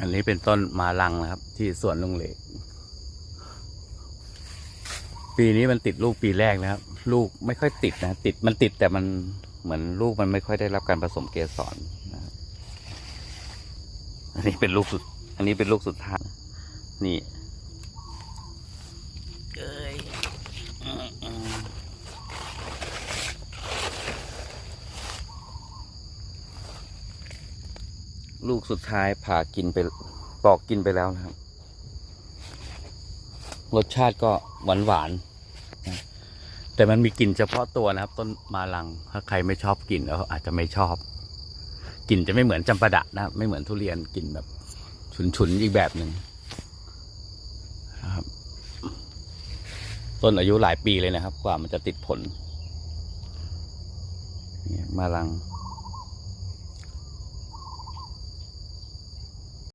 อันนี้เป็นต้นมาลังนะครับ ที่สวนลุงเหลกปีนี้มันติดลูกปีแรกนะครับ ลูกไม่ค่อยติดนะ ติดมันติดแต่มันเหมือนลูกมันไม่ค่อยได้รับการผสมเกสรนะอันนี้เป็นลูกสุด อันนี้เป็นลูกสุดท้ายนี่เอ้ยอืมอืม ลูกสุดท้ายผ่ากินไปปอกกินไปแล้วนะครับ รสชาติก็หวานหวานๆแต่มันมีกลิ่นเฉพาะตัวนะครับ ต้นมาลังถ้าใครไม่ชอบกลิ่นแล้วอาจจะไม่ชอบกลิ่นจะไม่เหมือนจำปาดะนะไม่เหมือนทุเรียนกลิ่นแบบฉุนๆอีกแบบหนึ่งนะครับ ต้นอายุหลายปีเลยนะครับ กว่ามันจะติดผลมาลัง